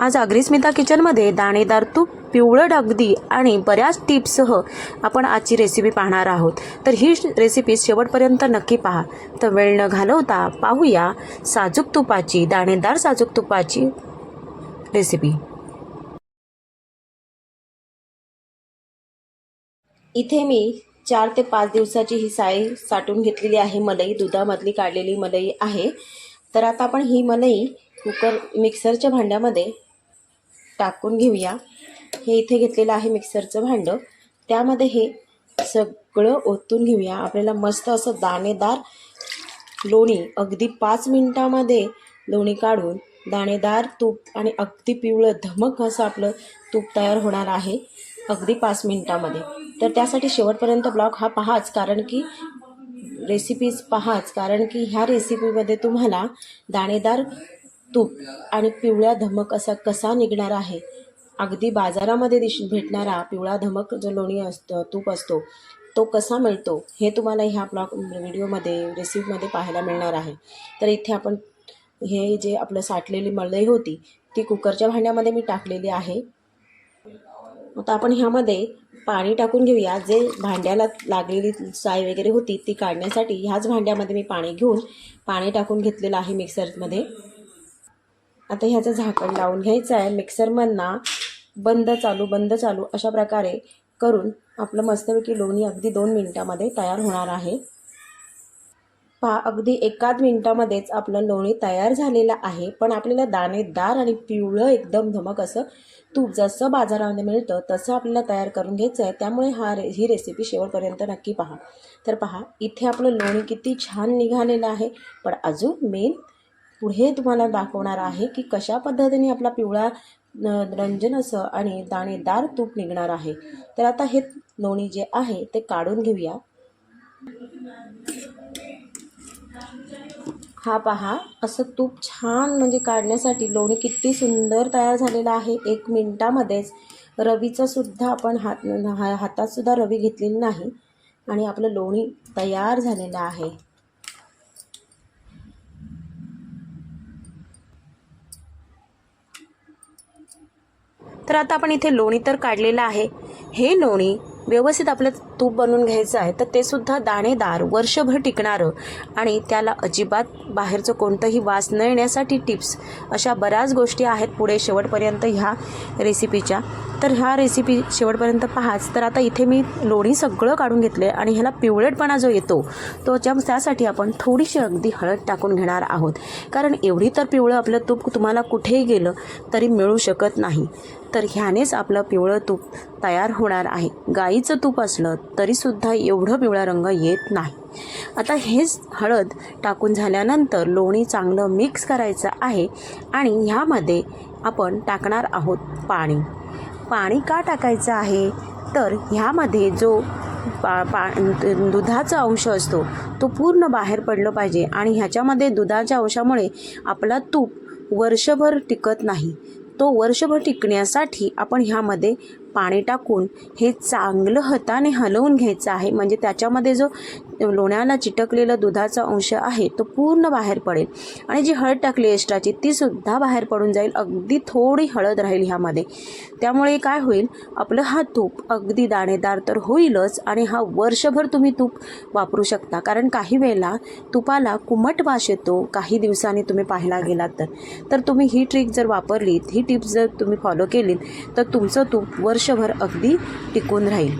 आज अग्रिस्मिता किचनमध्ये दाणेदार तूप पिवळं डगदी आणि बऱ्याच टिप्ससह आपण आजची रेसिपी पाहणार आहोत. तर ही रेसिपी शेवटपर्यंत नक्की पहा. तर वेळ न घालवता पाहूया साजूक तुपाची दाणेदार साजूक तुपाची रेसिपी इथे मी चार ते पाच दिवसाची ही साई साठवून घेतलेली आहे. मलई दुधामधली काढलेली मलई आहे. तर आता आपण ही मलई कुकर मिक्सरच्या भांड्यामध्ये टाकून घेऊया. हे इथे घेतलेलं आहे मिक्सरचं भांडं. त्यामध्ये हे सगळं ओतून घेऊया. आपल्याला मस्त असं दाणेदार लोणी अगदी पाच मिनटामध्ये लोणी काढून दाणेदार तूप आणि अगदी पिवळं धमक असं आपलं तूप तयार होणार आहे अगदी पाच मिनटामध्ये. तर त्यासाठी शेवटपर्यंत ब्लॉग हा पहाच कारण की रेसिपीज पहाच कारण की ह्या रेसिपीमध्ये तुम्हाला दाणेदार तूप आणि पिवळ्या धमक असा कसा निघणार आहे? अगदी बाजारामध्ये दिश भेटणारा पिवळा धमक जो लोणी असतो तूप असतो तो कसा मिळतो हे तुम्हाला ह्या ब्लॉग व्हिडिओमध्ये रेसिपीमध्ये पाहायला मिळणार आहे. तर इथे आपण हे जे आपलं साठलेली मलई होती ती कुकरच्या भांड्यामध्ये मी टाकलेली आहे. आता आपण ह्यामध्ये पाणी टाकून घेऊया. जे भांड्याला लागलेली साय वगैरे होती ती काढण्यासाठी ह्याच भांड्यामध्ये मी पाणी घेऊन पाणी टाकून घेतलेलं आहे मिक्सरमध्ये आता ह्याचं झाकण लावून घ्यायचं आहे. मिक्सरमधना बंद चालू बंद चालू अशा प्रकारे करून आपलं मस्तपैकी लोणी अगदी दोन मिनटामध्ये तयार होणार आहे. पहा अगदी एकाच मिनटामध्येच आपलं लोणी तयार झालेलं आहे. पण आपल्याला दाणेदार आणि पिवळं एकदम धमक असं तूप जसं बाजारामध्ये मिळतं तसं आपल्याला तयार करून घ्यायचं आहे. त्यामुळे हा रे ही रेसिपी शेवटपर्यंत नक्की पहा. तर पहा इथे आपलं लोणी किती छान निघालेलं आहे. पण अजून मेन पुढे तुम्हाला दाखवणार आहे की कशा पद्धतीने आपला पिवळा रंजन असं आणि दाणेदार तूप निघणार आहे. तर आता हे लोणी जे आहे ते काढून घेऊया. हा पहा असं तूप छान म्हणजे काढण्यासाठी लोणी किती सुंदर तयार झालेलं आहे. एक मिनटामध्येच रवीचा सुद्धा आपण हात हा हातात सुद्धा रवी घेतलेली नाही आणि आपलं लोणी तयार झालेलं आहे. तर आता आपण इथे लोणी तर काढलेलं आहे. हे लोणी व्यवस्थित आपलं तूप बनवून घ्यायचं आहे तर ते सुद्धा दाणेदार वर्षभर टिकणारं आणि त्याला अजिबात बाहेरचं कोणतंही वास न येण्यासाठी टिप्स अशा बऱ्याच गोष्टी आहेत पुढे शेवटपर्यंत ह्या रेसिपीच्या. तर ह्या रेसिपी शेवटपर्यंत पहाच. तर आता इथे मी लोणी सगळं काढून घेतले आणि ह्याला पिवळटपणा जो येतो तो ज्या त्यासाठी आपण थोडीशी अगदी हळद टाकून घेणार आहोत. कारण एवढी तर पिवळं आपलं तूप तुम्हाला कुठेही गेलं तरी मिळू शकत नाही. तर ह्यानेच आपलं पिवळं तूप तयार होणार आहे. गाईचं तूप असलं तरीसुद्धा एवढं पिवळा रंग येत नाही. आता हेच हळद टाकून झाल्यानंतर लोणी चांगलं मिक्स करायचं आहे आणि ह्यामध्ये आपण टाकणार आहोत पाणी. पाणी का टाकायचं आहे? तर ह्यामध्ये जो पा पा दुधाचा अंश असतो तो पूर्ण बाहेर पडलं पाहिजे आणि ह्याच्यामध्ये दुधाच्या अंशामुळे आपला तूप वर्षभर टिकत नाही. तो वर्षभर टिकण्यासाठी आपण ह्यामध्ये पाणी टाकून हे चांगलं हाताने हलवून घ्यायचं आहे. म्हणजे त्याच्यामध्ये जो लोण्याला चिटकलेला दुधाचा अंश आहे तो पूर्ण बाहेर पडेल. आणि जी हळद टाकली एक्स्ट्राची ती सुद्धा बाहेर पडून जाईल. अगदी थोडी हळद राहील ह्यामध्ये. त्यामुळे काय होईल? आपलं हा तूप अगदी दाणेदार तर होईलच आणि हा वर्षभर तुम्ही तूप वापरू शकता. कारण काही वेळेला तुपाला कुमट वास येतो. काही दिवसांनी तुम्ही पाहायला गेलात तर. तर तुम्ही ही ट्रिक जर वापरलीत ही टिप्स जर तुम्ही फॉलो केलीत तर तुमचं तूप वर्षभर अगदी टिकून राहील.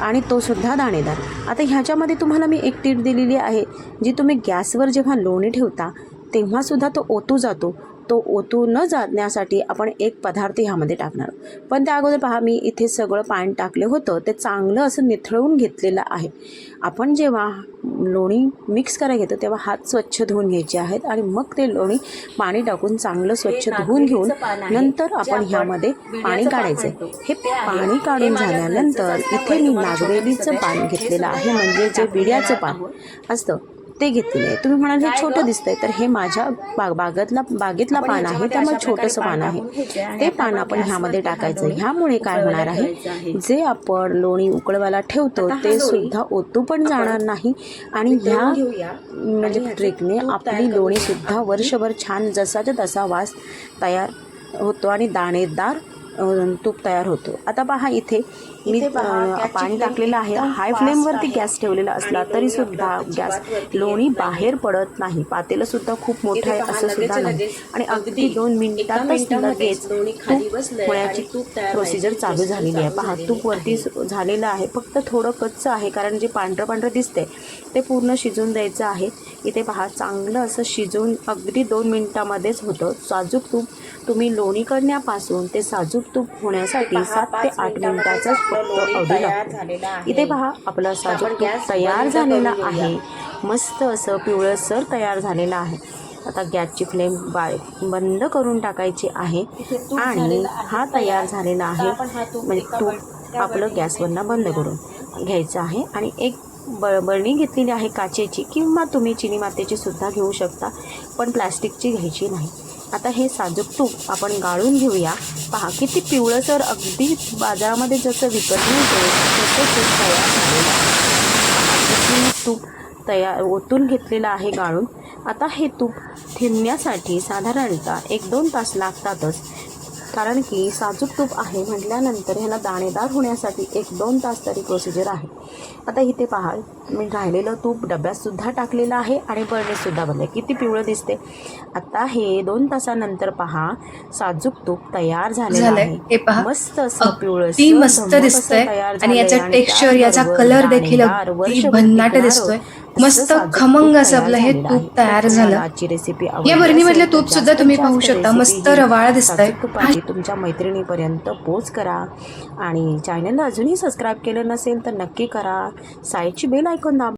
आणि तो सुद्धा दाणेदार. आता ह्याच्यामध्ये तुम्हाला मी एक टीप दिलेली आहे जी तुम्ही गॅसवर जेव्हा लोणी ठेवता तेव्हासुद्धा तो ओतू जातो. तो ओतू न जाण्यासाठी आपण एक पदार्थ ह्यामध्ये टाकणार. पण त्या अगोदर पहा मी इथे सगळं पाणी टाकलं होतं ते चांगलं असं निथळून घेतलेलं आहे. आपण जेव्हा लोणी मिक्स करायला घेतो तेव्हा हात स्वच्छ धुवून घ्यायचे आहेत आणि मग ते लोणी पाणी टाकून चांगलं स्वच्छ धुवून घेऊन नंतर आपण ह्यामध्ये पाणी काढायचं हे पाणी काढून झाल्यानंतर इथे मी नागवेलीचं पान घेतलेलं आहे म्हणजे जे विड्याचं पान. असतं. ते घेतलेलं आहे तुम्ही म्हणाल हे छोटं दिसतंय तर हे माझ्या बाग बागेतला बागेतला पान आहे त्यामुळे छोटंसं पान आहे. ते पान आपण ह्यामध्ये टाकायचं ह्यामुळे काय होणार आहे? जे आपण लोणी उकळवायला ठेवतो ते सुद्धा ओतू पण जाणार नाही. आणि ह्या म्हणजे ट्रिकने आपली लोणी सुद्धा वर्षभर छान जसाच्या तसा वास तयार होतो आणि दाणेदार तूप तयार होतो. आता पहा इथे मी पाणी टाकलेलं आहे. हाय फ्लेमवरती. गॅस ठेवलेला असला तरी सुद्धा गॅस लोणी बाहेर पडत नाही. पातेलं सुद्धा खूप मोठं आहे असं सुद्धा नाही. आणि अगदी दोन मिनिटातच लगेच तूप प्रोसिजर चालू झालेली आहे. पहा तूप वरती झालेलं आहे. फक्त थोडं कच्चं आहे कारण जे पांढरं पांढरं दिसते ते पूर्ण शिजून द्यायचं आहे. इथे पहा चांगलं असं शिजून अगदी दोन मिनिटामध्येच होतं. साजूक तूप तुम्ही लोणी करण्यापासून ते साजूक तूप होण्यासाठी सात ते आठ मिनिटाचाच इथे पहा आपलं गॅस तयार झालेलं आहे. मस्त असं पिवळसर तयार झालेलं आहे. आता गॅसची फ्लेम बा बंद करून टाकायची आहे. आणि हा तयार झालेला आहे. म्हणजे तूप आपलं गॅसवरनं बंद करून घ्यायचं आहे. आणि एक ब बरणी घेतलेली आहे काचेची किंवा तुम्ही चिनी मातेची सुद्धा घेऊ शकता पण प्लॅस्टिकची घ्यायची नाही. आता हे साजूक तूप आपण गाळून घेऊया. पहा किती पिवळसर अगदी बाजारामध्ये जसं विकत मिळते तसं तूप तयार झालेलं आहे. तूप तयार ओतून घेतलेलं आहे गाळून. आता हे तूप थिंबण्यासाठी साधारणतः एक दोन तास लागतातच. कारण की साजूक तूप आहे म्हटल्यानंतर ह्याला दाणेदार होण्यासाठी एक दोन तास तरी प्रोसिजर आहे. आता इथे पहा मी राहिलेलं तूप डब्यातसुद्धा टाकलेलं आहे आणि बरणीसुद्धा बनले किती पिवळं दिसते. आता हे दोन तासानंतर पहा साजूक तूप तयार झालेलं. आहे. हे पहा. मस्त असं पिवळं ती मस्त दिसतंय. आणि याचा टेक्स्चर याचा कलर देखील भन्नाट दिसतोय. मस्त खमंग असं आपलं हे तूप तयार झालं. रेसिपी या बरणीमधलं तूप सुद्धा तुम्ही पाहू शकता. मस्त रवाळ दिसतंय. तुमच्या मैत्रिणीपर्यंत पोच करा. आणि चॅनलला अजूनही सबस्क्राईब केलं नसेल तर नक्की करा. साईडची बेल ऐकून दाबा